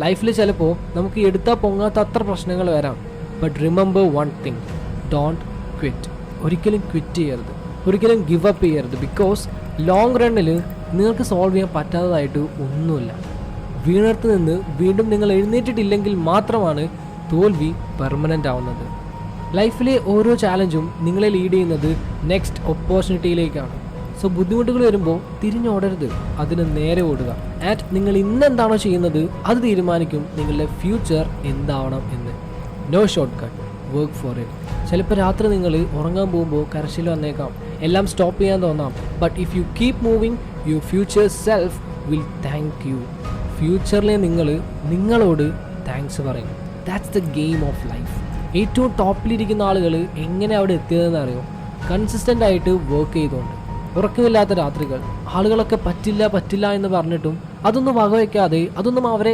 ലൈഫിൽ ചിലപ്പോൾ നമുക്ക് എടുത്താൽ പൊങ്ങാത്ത അത്ര പ്രശ്നങ്ങൾ വരാം. But remember one thing don't quit ഒരിക്കലും ക്വിറ്റ് ചെയ്യരുത്. ഒരിക്കലും ഗിവ് അപ്പ് ചെയ്യരുത്. ബിക്കോസ് ലോങ് റണ്ണിൽ നിങ്ങൾക്ക് സോൾവ് ചെയ്യാൻ പറ്റാത്തതായിട്ട് ഒന്നുമില്ല. വീണർത്ത് നിന്ന് വീണ്ടും നിങ്ങൾ എഴുന്നേറ്റിട്ടില്ലെങ്കിൽ മാത്രമാണ് തോൽവി പെർമനന്റ് ആവുന്നത്. ലൈഫിലെ ഓരോ ചാലഞ്ചും നിങ്ങളെ ലീഡ് ചെയ്യുന്നത് നെക്സ്റ്റ് ഓപ്പർച്യൂണിറ്റിയിലേക്കാണ് സോ ബുദ്ധിമുട്ടുകൾ വരുമ്പോൾ തിരിഞ്ഞോടരുത് അതിന് നേരെ ഓടുക. ആറ്റ് നിങ്ങൾ ഇന്ന് എന്താണോ ചെയ്യുന്നത് അത് തീരുമാനിക്കും നിങ്ങളുടെ ഫ്യൂച്ചർ എന്താവണം എന്ന്. No shortcut work for it ചിലപ്പോൾ രാത്രി നിങ്ങൾ ഉറങ്ങാൻ പോകുമ്പോൾ കരച്ചിൽ വന്നേക്കാം. എല്ലാം സ്റ്റോപ്പ് ചെയ്യാൻ തോന്നാം. But if you keep moving you future self will thank you ഫ്യൂച്ചറിലെ നിങ്ങൾ നിങ്ങളോട് താങ്ക്സ് പറയും. That's the game of life ഏറ്റവും ടോപ്പിലിരിക്കുന്ന ആളുകൾ എങ്ങനെ അവിടെ എത്തിയതെന്ന് അറിയോ? കൺസിസ്റ്റന്റ് ആയിട്ട് വർക്ക് ചെയ്തുകൊണ്ട് ഉറക്കമില്ലാത്ത രാത്രികൾ. ആളുകളൊക്കെ പറ്റില്ല പറ്റില്ല എന്ന് പറഞ്ഞിട്ടും അതൊന്നും വകവയ്ക്കാതെ അതൊന്നും അവരെ